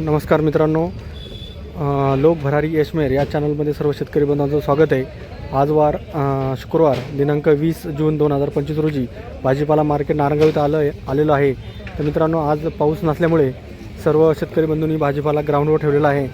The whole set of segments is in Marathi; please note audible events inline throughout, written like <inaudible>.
नमस्कार मित्रांनो. लोक भरारी यशमेर या चॅनलमध्ये सर्व शेतकरी बंधूंचं स्वागत आहे. आज वार शुक्रवार दिनांक वीस जून दोन हजार पंचवीस रोजी भाजीपाला मार्केट नारंगावीत आलं आलेलं आहे. तर मित्रांनो आज पाऊस नसल्यामुळे सर्व शेतकरी बंधूंनी भाजीपाला ग्राउंडवर ठेवलेला आहे.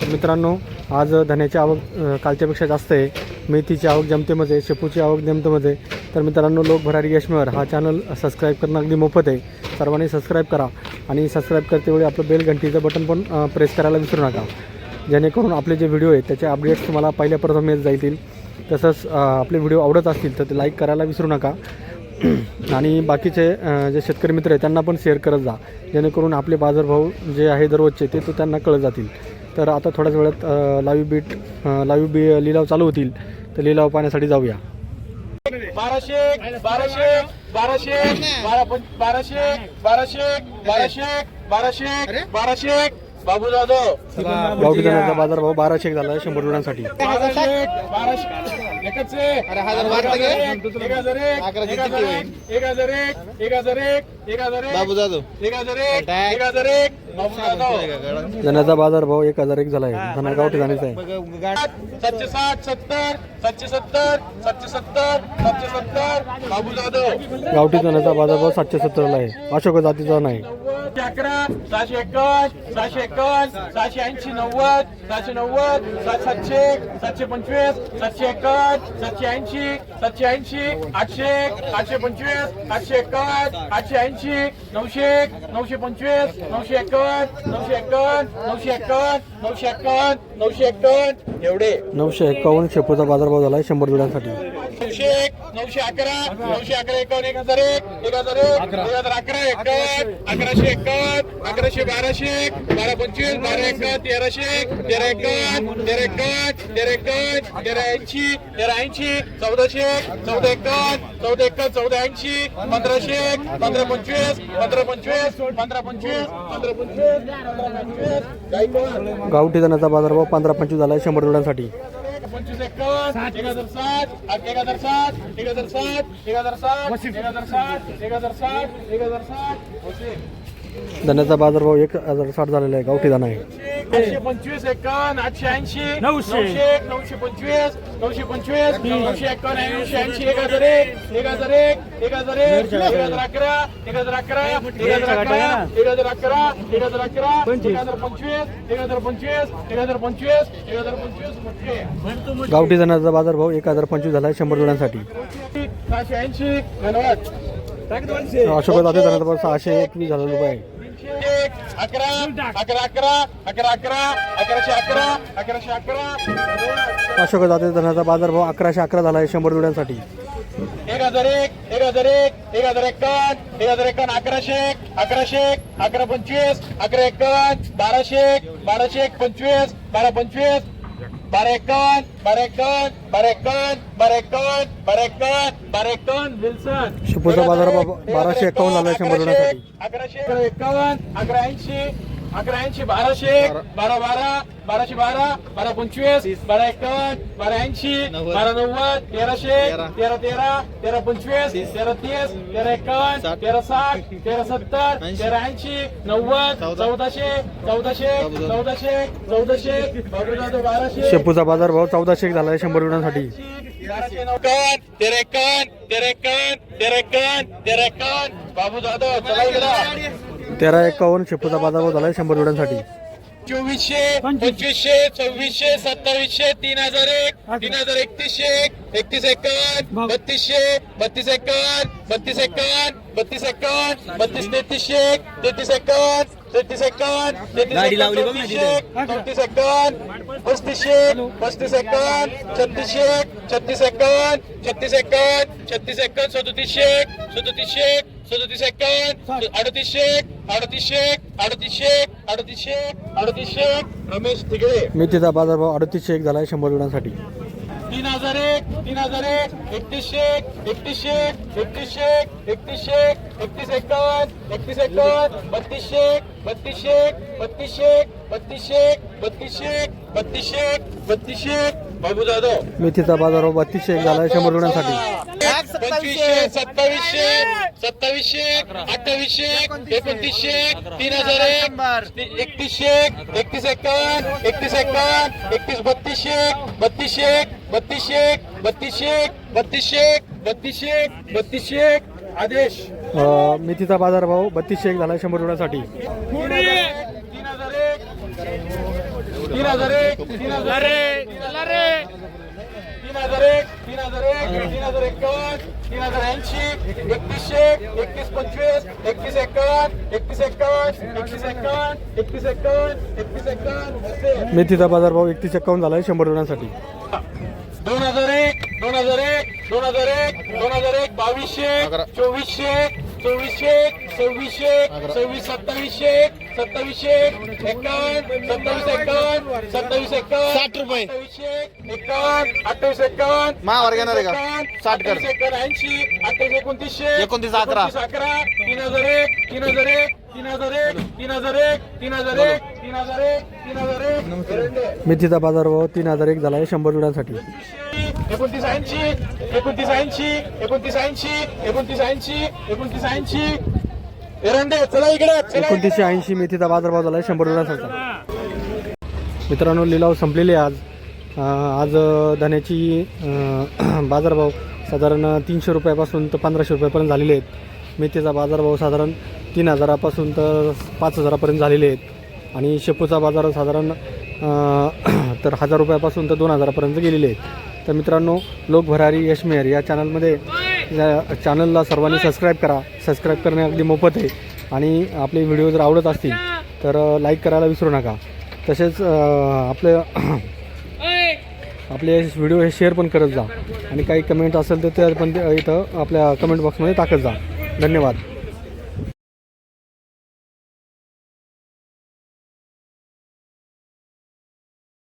तर मित्रांनो आज धन्याची आवक कालच्यापेक्षा जास्त आहे. मेथीची आवक जमतेमध्ये शेपूची आवक जमतेमध्ये तर मित्रांनो लोक भरारी यशमेर हा चॅनल सबस्क्राईब करणं अगदी मोफत आहे. सर्वांनी सबस्क्राईब करा. आणि सबस्क्राईब करतेवेळी आपलं बेल घंटीचं बटन पण प्रेस करायला विसरू नका. जेणेकरून आपले जे व्हिडिओ आहेत त्याचे अपडेट्स तुम्हाला पहिल्या प्रथम येत जातील. तसंच आपले व्हिडिओ आवडत असतील तर ते लाईक करायला विसरू नका. <clears throat> आणि बाकीचे जे शेतकरी मित्र आहेत त्यांना पण शेअर करत जा. जेणेकरून आपले बाजारभाव जे आहे दररोजचे ते तो त्यांना कळत जातील. तर आता थोड्याच वेळात लाईव्ह बीट लाईव्ह बी लिलाव चालू होतील. तर लिलाव पाहण्यासाठी जाऊया. बाराशे बाराशे बाराशे बारा बाराशे बाराशे बाराशे बाराशे बाराशे बाबू जाधव. गावठी धान्याचा बाजारभाव बाराशे एक झाला आहे. शंभर रुपयांसाठी बाबू जाधव. एक हजार एक, एक हजार एक, झाला आहे. धना गावठी धान्याचा आहे. सातशे साठ सत्तर सातशे सत्तर सातशे सत्तर सातशे सत्तर. बाबू जाधव. गावठी धान्याचा बाजारभाव सातशे सत्तरला आहे. अशोक जातीचा नाही. सहाशे अकरा सहाशे एकावन्न सहाशे एकावन्न सहाशे ऐंशी नव्वद सहाशे नव्वद सातशे सातशे पंचवीस सातशे एकावन्न सातशे ऐंशी सातशे ऐंशी आठशे आठशे पंचवीस आठशे एकावन्न आठशे ऐंशी नऊशे नऊशे पंचवीस नऊशे एकावन्न नऊशे एकावन्न नऊशे एकावन्न नऊशे एकावन्न नऊशे एकावन्न नऊशे एकावन्न शेपूचा बाजारभाव झाला आहे शंभर जुड्यांसाठी. नऊशे एक नऊशे अकरा नऊशे अकरा एकावन्न एक हजार एक एक हजार एक एक हजार अकरा एकावन्न अकराशे एकावन्न अकराशे बाराशे बारा पंचवीस बारा एकावन्न तेराशे एक, तेरा एकावन्न तेरा एकावन्न तेरा एकावन्न तेरा ऐंशी तेरा ऐंशी चौदाशे एक, चौदा एकावन्न चौदा एकावन्न चौदा ऐंशी पंधराशे एक, पंधरा पंचवीस पंधरा पंचवीस पंधरा पंचवीस पंधरा पंचवीस गावठी धान्याचा बाजारभाव पंधरा पंचवीस झाला आहे शंभर जुड्यांसाठी पंचवीस एकावन्न एक हजार सात एक हजार सात एक हजार सात एक हजार सात एक हजार सात एक हजार सात एक हजार सात धान्याचा बाजारभाव एक हजार साठ झालेला आहे गावठी धाना आहे आठशे पंचवीस एकावन्न आठशे ऐंशी नऊशे एक नऊशे पंचवीस नऊशे पंचवीस नऊशे एकावन्न ऐंशी ऐंशी एक हजार एक एक हजार एक एक हजार एक एक हजार अकरा एक हजार अकरा एक हजार अकरा एक हजार अकरा एक हजार अकरा एक हजार पंचवीस एक हजार पंचवीस एक हजार पंचवीस एक हजार पंचवीस मोठे गावठी धान्याचा बाजारभाव एक हजार पंचवीस झाला आहे शंभर जुड्यांसाठी सहाशे ऐंशी धन्यवाद अशोक दादा धान्याचा सहाशे एकवीस हजार रुपये. आहे अकरा अकरा अकरा अकरा अकरा अकराशे अकरा अकराशे अकरा अशोक जाती धान्याचा बाजारभाव अकराशे अकरा झाला आहे शंभर जुड्यांसाठी. एक हजार एक एक हजार एक एक हजार एकावन्न एक हजार एकावन्न अकराशे एक अकराशे एक अकरा पंचवीस अकरा एकावन्न बाराशे एक बाराशे एक पंचवीस बारा पंचवीस बारा एकावन्न बारा एकावन्न बारा एकावन्न विल्सन शेपूचा बाजारभाव बाराशे एकावन्न आहे शंभर अकराशे अकरा एकावन्न अकरा ऐंशी अकरा ऐंशी बाराशे बारा. बारा बाराशे बारा बारा पंचवीस बारा एकावन्न बारा ऐंशी बारा नव्वद तेराशे तेरा. तेरा तेरा पंचवीस तेरा तीस तेरा एकावन्न तेरा साठ तेरा सत्तर तेरा ऐंशी नव्वद चौदाशे चौदाशे चौदाशे. चौदाशे बाराशे. शेपूचा बाजारभाव चौदाशे एक झाला आहे शंभर जुड्यांसाठी बाराशे नव्वद तेरा एकावन्न तेरा एकावन्न तेरा तेरा बाबू जाधव चला इकडं. तेरा एकावन्न शेपूचा बाजारभाव झाला आहे शंभर जुड्यांसाठी. चोवीसशे पंचवीसशे सव्वीसशे सत्तावीसशे तीन हजार एक तीन हजार एकतीसशे एक एकतीस एकावन्न बत्तीसशे बत्तीस एकावन्न बत्तीस एकावन्न बत्तीस एकावन्न बत्तीस तेहतीसशे एक तेहतीस एकावन्न तेहतीस एकावन्न तेहतीस एकावन्न चौतीस एकावन्न पस्तीसशे पस्तीस एकावन्न छत्तीसशे छत्तीस एकावन्न छत्तीस एकावन्न छत्तीस एकावन्न सदोतीसशे सदोतीसशे सदोतीस एकावन्न अडतीसशे अडतीसशे अडतीसशे अडतीसशे अडतीसशे रमेश तिगडे. मेथीचा बाजारभाव अडतीसशे एक झाला आहे शंभर जुड्यांसाठी तीन हजार एक तीन हजार एक एकतीसशे एकतीसशे एकतीसशे एकतीसशे एकतीस एकावन्न एकतीस एकावन्न बत्तीसशे बत्तीसशे बत्तीसशे बत्तीसशे बत्तीसशे बत्तीसशे बत्तीसशे बाबू जाधव. मेथीचा बाजारभाव बत्तीसशे एक झाला आहे शंभर जुड्यांसाठी पंचवीसशे सत्तावीसशे सत्तावीसशे अठ्ठावीसशे एकोणतीसशे तीन हजार एक एकतीसशे एकतीस एक्कावन्न एकतीस एक्कावन्न एकतीस बत्तीसशे बत्तीसशे बत्तीसशे बत्तीसशे बत्तीसशे बत्तीसशे बत्तीसशे आदेश मेथीचा बाजारभाव बत्तीसशे एक झाला शंभर रुपयासाठी तीन हजार एक तीन हजार एक तीन हजार एक तीन हजार एक तीन हजार एक तीन हजार एक तीन हजार एक्कावन्न तीन हजार ऐंशी एकतीसशे एकतीस पंचवीस एकतीस एक्कावन्न एकतीस एक्कावन्न एकतीस एक्कावन्न एकतीस एक्कावन्न एकतीस एक्कावन्न मेथीचा बाजारभाव एकतीस एक्कावन्न झाला आहे शंभर रुपयांसाठी दोन हजार एक दोन हजार एक दोन हजार एक दोन हजार एक बावीसशे चोवीसशे चोवीसशे सव्वीसशे सव्वीस सत्तावीसशे सत्तावीसशे एकावन्न सत्तावीस एकावन्न सत्तावीस एकावन्न साठ रुपये. सत्तावीसशे एकावन्न अठ्ठावीस एकावन्न महावर घेणार आहे का? साठ कर. एकावन्न ऐंशी अठ्ठावीस एकोणतीसशे एकोणतीस अकरा. अकरा तीन हजार एक तीन हजार एक तीन हजार एक तीन हजार एक तीन हजार एक तीन हजार एक तीन हजार एक मेथीचा बाजारभाव तीन हजार एक झाला आहे शंभर रुपयांसाठी एकोणतीस ऐंशी एकोणतीस ऐंशी एकोणतीस ऐंशी एकोणतीस ऐंशी एकोणतीस ऐंशी. एरंडे चला इकडे एकोणतीसशे ऐंशी मेथीचा बाजारभाव झाला आहे शंभर रुपयाचा मित्रांनो लिलाव संपलेले आहे आज आज अं, धान्याची <clears throat> बाजारभाव साधारण तीनशे रुपयापासून तर पंधराशे रुपयापर्यंत झालेले आहेत. मेथीचा बाजारभाव साधारण तीन हजारापासून तर पाच हजारापर्यंत झालेले आहेत. आणि शेपूचा बाजार साधारण <clears throat> तर हजार रुपयापासून तर दोन हजारापर्यंत गेलेले आहेत. तर मित्रांनो लोक भरारी यशमेर या चॅनलमध्ये या चॅनलला सर्वांनी सबस्क्राईब करा. सबस्क्राईब करणे अगदी मोफत आहे. आणि आपले व्हिडिओ जर आवडत असतील तर लाईक करायला विसरू नका. तसेच आपले आपले व्हिडिओ हे शेअर पण करत जा. आणि काही कमेंट असेल तर ते पण इथं आपल्या कमेंट बॉक्समध्ये टाकत जा. धन्यवाद.